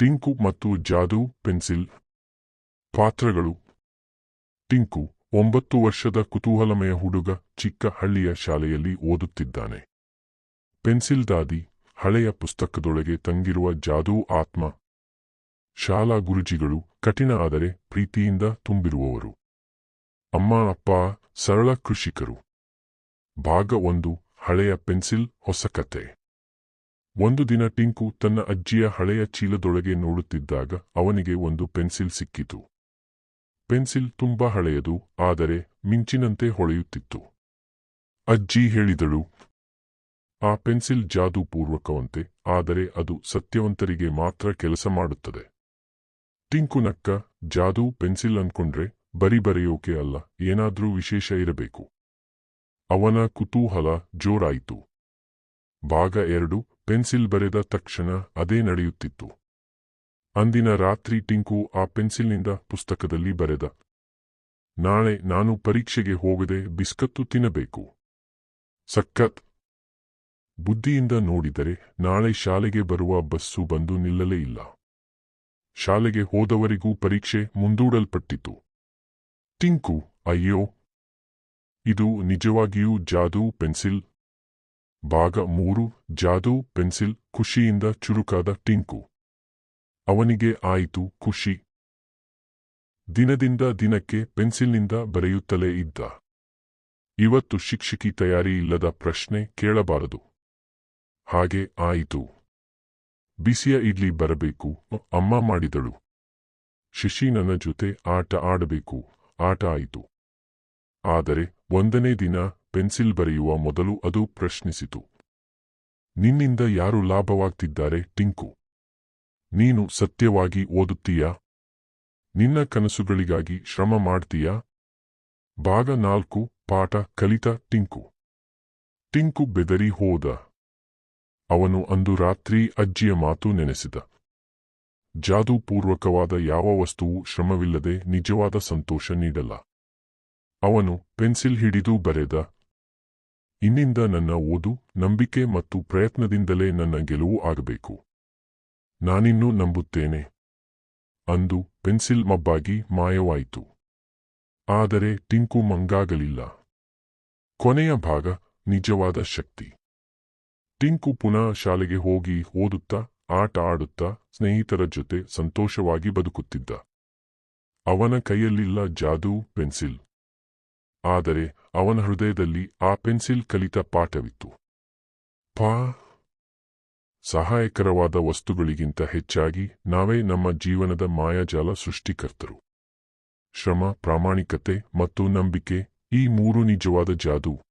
ಟಿಂಕು ಮತ್ತು ಜಾದು ಪೆನ್ಸಿಲ್ ಪಾತ್ರಗಳು. ಟಿಂಕು ಒಂಬತ್ತು ವರ್ಷದ ಕುತೂಹಲಮಯ ಹುಡುಗ ಚಿಕ್ಕ ಹಳ್ಳಿಯ ಶಾಲೆಯಲ್ಲಿ ಓದುತ್ತಿದ್ದಾನೆ. ಪೆನ್ಸಿಲ್ ದಾದಿ ಹಳೆಯ ಪುಸ್ತಕದೊಳಗೆ ತಂಗಿರುವ ಜಾದೂ ಆತ್ಮ. ಶಾಲಾ ಗುರುಜಿಗಳು ಕಠಿಣ ಆದರೆ ಪ್ರೀತಿಯಿಂದ ತುಂಬಿರುವವರು. ಅಮ್ಮ, ಅಪ್ಪ, ಸರಳ ಕೃಷಿಕರು. ಭಾಗ ಒಂದು, ಹಳೆಯ ಪೆನ್ಸಿಲ್ ಹೊಸ ಕತೆ. ಒಂದು ದಿನ ಟಿಂಕು ತನ್ನ ಅಜ್ಜಿಯ ಹಳೆಯ ಚೀಲದೊಳಗೆ ನೋಡುತ್ತಿದ್ದಾಗ ಅವನಿಗೆ ಒಂದು ಪೆನ್ಸಿಲ್ ಸಿಕ್ಕಿತು. ಪೆನ್ಸಿಲ್ ತುಂಬಾ ಹಳೆಯದು, ಆದರೆ ಮಿಂಚಿನಂತೆ ಹೊಳೆಯುತ್ತಿತ್ತು. ಅಜ್ಜಿ ಹೇಳಿದಳು, ಆ ಪೆನ್ಸಿಲ್ ಜಾದೂಪೂರ್ವಕವಂತೆ, ಆದರೆ ಅದು ಸತ್ಯವಂತರಿಗೆ ಮಾತ್ರ ಕೆಲಸ ಮಾಡುತ್ತದೆ. ಟಿಂಕು ನಕ್ಕ, ಜಾದೂ ಪೆನ್ಸಿಲ್ ಅನ್ಕೊಂಡ್ರೆ ಬರಿ ಬರೆಯೋಕೆ ಅಲ್ಲ, ಏನಾದ್ರೂ ವಿಶೇಷ ಇರಬೇಕು. ಅವನ ಕುತೂಹಲ ಜೋರಾಯಿತು. ಭಾಗ ಎರಡು ಪೆನ್ಸಿಲ್ ಬರೆದ ತಕ್ಷಣ ಅದೇ ನಡೆಯುತ್ತಿತ್ತು. ಅಂದಿನ ರಾತ್ರಿ ಟಿಂಕು ಆ ಪೆನ್ಸಿಲ್ನಿಂದ ಪುಸ್ತಕದಲ್ಲಿ ಬರೆದ. ನಾಳೆ ನಾನು ಪರೀಕ್ಷೆಗೆ ಹೋಗದೆ ಬಿಸ್ಕತ್ತು ತಿನ್ನಬೇಕು. ಸಖತ್. ಬುದ್ಧಿಯಿಂದ ನೋಡಿದರೆ ನಾಳೆ ಶಾಲೆಗೆ ಬರುವ ಬಸ್ಸು ಬಂದು ನಿಲ್ಲಲೇ ಇಲ್ಲ. ಶಾಲೆಗೆ ಹೋದವರಿಗೂ ಪರೀಕ್ಷೆ ಮುಂದೂಡಲ್ಪಟ್ಟಿತು. ಟಿಂಕು, ಅಯ್ಯೋ. ಇದು ನಿಜವಾಗಿಯೂ ಜಾದೂ ಪೆನ್ಸಿಲ್. ಭಾಗ ಮೂರು, ಜಾದೂ, ಪೆನ್ಸಿಲ್, ಖುಷಿಯಿಂದ ಚುರುಕಾದ ಟಿಂಕು. ಅವನಿಗೆ ಆಯಿತು ಖುಷಿ. ದಿನದಿಂದ ದಿನಕ್ಕೆ ಪೆನ್ಸಿಲ್ನಿಂದ ಬರೆಯುತ್ತಲೇ ಇದ್ದ. ಇವತ್ತು ಶಿಕ್ಷಕಿ ತಯಾರಿ ಇಲ್ಲದ ಪ್ರಶ್ನೆ ಕೇಳಬಾರದು. ಹಾಗೆ ಆಯಿತು. ಬಿಸಿಯ ಇಡ್ಲಿ ಬರಬೇಕು, ಅಮ್ಮ ಮಾಡಿದಳು. ಶಶಿ ನನ್ನ ಜೊತೆ ಆಟ ಆಡಬೇಕು, ಆಟ ಆಯಿತು. ಆದರೆ ಒಂದನೇ ದಿನ ಪೆನ್ಸಿಲ್ ಬರೆಯುವ ಮೊದಲು ಅದು ಪ್ರಶ್ನಿಸಿತು. ನಿನ್ನಿಂದ ಯಾರು ಲಾಭವಾಗ್ತಿದ್ದಾರೆ, ಟಿಂಕು? ನೀನು ಸತ್ಯವಾಗಿ ಓದುತ್ತೀಯಾ? ನಿನ್ನ ಕನಸುಗಳಿಗಾಗಿ ಶ್ರಮ ಮಾಡ್ತೀಯಾ? ಭಾಗ ನಾಲ್ಕು, ಪಾಠ ಕಲಿತ ಟಿಂಕು. ಟಿಂಕು ಬೆದರಿ ಹೋದ. ಅವನು ಅಂದು ರಾತ್ರಿ ಅಜ್ಜಿಯ ಮಾತು ನೆನೆಸಿದ. ಜಾದೂಪೂರ್ವಕವಾದ ಯಾವ ವಸ್ತುವು ಶ್ರಮವಿಲ್ಲದೆ ನಿಜವಾದ ಸಂತೋಷ ನೀಡಲ್ಲ. ಅವನು ಪೆನ್ಸಿಲ್ ಹಿಡಿದು ಬರೆದ. ಇನ್ನಿಂದ ನನ್ನ ಓದು, ನಂಬಿಕೆ ಮತ್ತು ಪ್ರಯತ್ನದಿಂದಲೇ ನನ್ನ ಗೆಲುವು ಆಗಬೇಕು. ನಾನಿನ್ನೂ ನಂಬುತ್ತೇನೆ. ಅಂದು ಪೆನ್ಸಿಲ್ ಮಬ್ಬಾಗಿ ಮಾಯವಾಯಿತು. ಆದರೆ ಟಿಂಕು ಮಂಗಾಗಲಿಲ್ಲ. ಕೊನೆಯ ಭಾಗ ನಿಜವಾದ ಶಕ್ತಿ. ಟಿಂಕು ಪುನಃ ಶಾಲೆಗೆ ಹೋಗಿ ಓದುತ್ತಾ, ಆಟ ಆಡುತ್ತಾ, ಸ್ನೇಹಿತರ ಜೊತೆ ಸಂತೋಷವಾಗಿ ಬದುಕುತ್ತಿದ್ದ. ಅವನ ಕೈಯಲ್ಲಿಲ್ಲ ಜಾದೂ, ಪೆನ್ಸಿಲ್. ಆದರೆ ಅವನ ಹೃದಯದಲ್ಲಿ ಆ ಪೆನ್ಸಿಲ್ ಕಲಿತ ಪಾಠವಿತ್ತು. ಪಾ, ಸಹಾಯಕರವಾದ ವಸ್ತುಗಳಿಗಿಂತ ಹೆಚ್ಚಾಗಿ ನಾವೇ ನಮ್ಮ ಜೀವನದ ಮಾಯಾಜಾಲ ಸೃಷ್ಟಿಕರ್ತರು. ಶ್ರಮ, ಪ್ರಾಮಾಣಿಕತೆ ಮತ್ತು ನಂಬಿಕೆ ಈ ಮೂರು ನಿಜವಾದ ಜಾದು